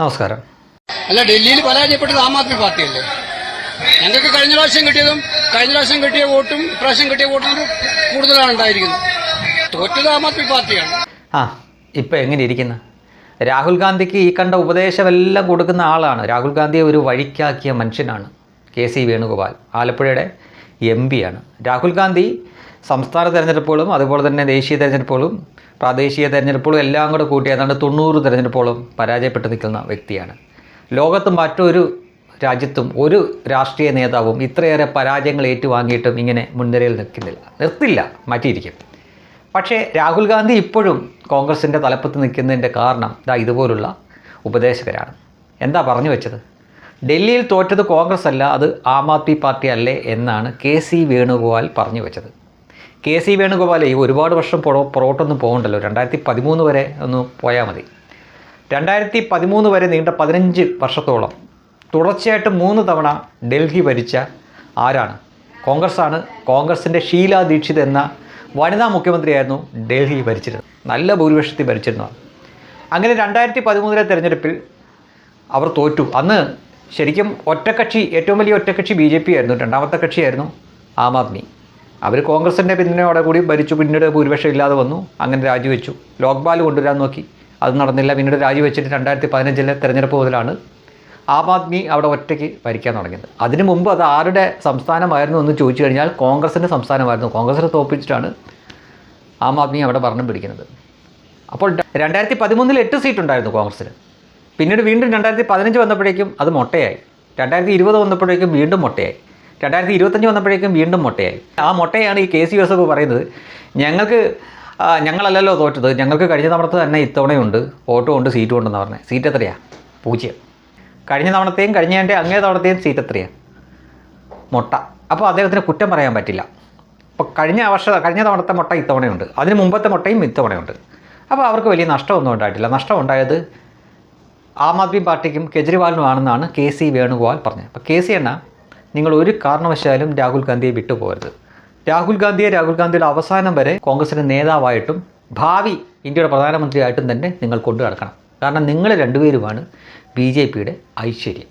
നമസ്കാരം. അല്ല ഡൽഹിയിൽ പരാജയപ്പെട്ടത് ആം ആദ്മി പാർട്ടിയല്ലേ? ഞങ്ങൾക്ക് കഴിഞ്ഞ പ്രാവശ്യം കിട്ടിയതും കഴിഞ്ഞ പ്രാവശ്യം കിട്ടിയ വോട്ടും ഇപ്രാവശ്യം കിട്ടിയ വോട്ടും കൂടുതലാണ് ഉണ്ടായിരിക്കുന്നത്. തോറ്റത് ആം ആദ്മി പാർട്ടിയാണ്. ആ ഇപ്പം എങ്ങനെ ഇരിക്കുന്നു? രാഹുൽ ഗാന്ധിക്ക് ഈ കണ്ട ഉപദേശമെല്ലാം കൊടുക്കുന്ന ആളാണ്. രാഹുൽ ഗാന്ധിയെ ഒരു വഴിക്കാക്കിയ മനുഷ്യനാണ് കെ സി വേണുഗോപാൽ. ആലപ്പുഴയുടെ എം പിയാണ് രാഹുൽ ഗാന്ധി സംസ്ഥാന തെരഞ്ഞെടുപ്പുകളും അതുപോലെ തന്നെ ദേശീയ തെരഞ്ഞെടുപ്പുകളും പ്രാദേശിക തെരഞ്ഞെടുപ്പുകളും എല്ലാം കൂടെ കൂട്ടി ഏതാണ്ട് തൊണ്ണൂറ് തെരഞ്ഞെടുപ്പുകളും പരാജയപ്പെട്ട് നിൽക്കുന്ന വ്യക്തിയാണ്. ലോകത്ത് മറ്റൊരു രാജ്യത്തും ഒരു രാഷ്ട്രീയ നേതാവും ഇത്രയേറെ പരാജയങ്ങൾ ഏറ്റുവാങ്ങിയിട്ടും ഇങ്ങനെ മുൻനിരയിൽ നിൽക്കുന്നില്ല. നിർത്തില്ല മാറ്റിയിരിക്കും. പക്ഷേ രാഹുൽ ഗാന്ധി ഇപ്പോഴും കോൺഗ്രസിന്റെ തലപ്പത്ത് നിൽക്കുന്നതിന്റെ കാരണം ഇതാ ഇതുപോലുള്ള ഉപദേശകരാണ്. എന്താ പറഞ്ഞു വെച്ചത്? ഡൽഹിയിൽ തോറ്റത് കോൺഗ്രസ് അല്ല അത് ആം ആദ്മി പാർട്ടി അല്ലേ എന്നാണ് കെ സി വേണുഗോപാൽ പറഞ്ഞു വെച്ചത്. കെ സി വേണുഗോപാൽ ഈ ഒരുപാട് വർഷം പുറ പുറകോട്ടൊന്നും പോകണ്ടല്ലോ. രണ്ടായിരത്തി പതിമൂന്ന് വരെ ഒന്ന് പോയാൽ മതി. രണ്ടായിരത്തി പതിമൂന്ന് വരെ നീണ്ട പതിനഞ്ച് വർഷത്തോളം തുടർച്ചയായിട്ട് മൂന്ന് തവണ ഡൽഹി ഭരിച്ച ആരാണ്? കോൺഗ്രസ്സാണ്. കോൺഗ്രസിന്റെ ഷീല ദീക്ഷിത് എന്ന വനിതാ മുഖ്യമന്ത്രിയായിരുന്നു ഡൽഹി ഭരിച്ചിരുന്നത്. നല്ല ഭൂരിപക്ഷത്തിൽ ഭരിച്ചിരുന്നതാണ് അങ്ങനെ രണ്ടായിരത്തി പതിമൂന്നിലെ തെരഞ്ഞെടുപ്പിൽ അവർ തോറ്റു. അന്ന് ശരിക്കും ഒറ്റക്കക്ഷി ഏറ്റവും വലിയ ഒറ്റക്കക്ഷി ബി ജെ പി ആയിരുന്നു. രണ്ടാമത്തെ കക്ഷിയായിരുന്നു ആം ആദ്മി. അവർ കോൺഗ്രസിന്റെ പിന്തുണയോടെ കൂടി ഭരിച്ചു പിന്നീട് ഭൂരിപക്ഷം ഇല്ലാതെ വന്നു അങ്ങനെ രാജിവെച്ചു. ലോക്പാൽ കൊണ്ടുവരാൻ നോക്കി. അത് നടന്നില്ല. പിന്നീട് രാജിവെച്ചിട്ട് രണ്ടായിരത്തി പതിനഞ്ചിലെ തെരഞ്ഞെടുപ്പ് മുതലാണ് ആം ആദ്മി അവിടെ ഒറ്റയ്ക്ക് ഭരിക്കാൻ തുടങ്ങിയത്. അതിനു മുമ്പ് അത് ആരുടെ സംസ്ഥാനമായിരുന്നു എന്ന് ചോദിച്ചു കഴിഞ്ഞാൽ കോൺഗ്രസിന്റെ സംസ്ഥാനമായിരുന്നു. കോൺഗ്രസിനെ തോൽപ്പിച്ചിട്ടാണ് ആം ആദ്മി അവിടെ ഭരണം പിടിക്കുന്നത്. അപ്പോൾ രണ്ടായിരത്തി പതിമൂന്നിൽ എട്ട് സീറ്റ് ഉണ്ടായിരുന്നു കോൺഗ്രസ്സിന് പിന്നീട് വീണ്ടും രണ്ടായിരത്തി പതിനഞ്ച് വന്നപ്പോഴേക്കും അത് മൊട്ടയായി. രണ്ടായിരത്തി ഇരുപത് വന്നപ്പോഴേക്കും വീണ്ടും മൊട്ടയായി. രണ്ടായിരത്തി ഇരുപത്തഞ്ച് വന്നപ്പോഴേക്കും വീണ്ടും മുട്ടയായി. ആ മുട്ടയാണ് ഈ കെ സി ജോസഫ് പറയുന്നത്. ഞങ്ങൾക്ക് ഞങ്ങളല്ലല്ലോ തോറ്റത്. ഞങ്ങൾക്ക് കഴിഞ്ഞ തവണത്തെ തന്നെ ഇത്തവണയുണ്ട്. ഓട്ടോ ഉണ്ട് സീറ്റും ഉണ്ടെന്ന് പറഞ്ഞത് സീറ്റ് എത്രയാണ് പൂജ്യം. കഴിഞ്ഞ തവണത്തെയും കഴിഞ്ഞതിന്റെ അങ്ങേ തവണത്തെയും സീറ്റ് എത്രയാണ് മുട്ട. അപ്പോൾ അദ്ദേഹത്തിന് കുറ്റം പറയാൻ പറ്റില്ല. അപ്പോൾ കഴിഞ്ഞ വർഷ കഴിഞ്ഞ തവണത്തെ മുട്ട ഇത്തവണയുണ്ട്. അതിന് മുമ്പത്തെ മുട്ടയും ഇത്തവണയുണ്ട്. അപ്പോൾ അവർക്ക് വലിയ നഷ്ടമൊന്നും ഉണ്ടായിട്ടില്ല. നഷ്ടം ഉണ്ടായത് ആം ആദ്മി പാർട്ടിക്കും കെജ്രിവാളിനുമാണെന്നാണ് കെ സി വേണുഗോപാൽ പറഞ്ഞത്. അപ്പോൾ കെ സി എണ്ണ നിങ്ങൾ ഒരു കാരണവശാലും രാഹുൽ ഗാന്ധിയെ വിട്ടുപോകരുത്. രാഹുൽ ഗാന്ധിയെ രാഹുൽ ഗാന്ധിയുടെ അവസാനം വരെ കോൺഗ്രസിന്റെ നേതാവായിട്ടും ഭാവി ഇന്ത്യയുടെ പ്രധാനമന്ത്രിയായിട്ടും തന്നെ നിങ്ങൾ കൊണ്ടു നടക്കണം. കാരണം നിങ്ങൾ രണ്ടുപേരുമാണ് ബി ജെ പിയുടെ ഐശ്വര്യം.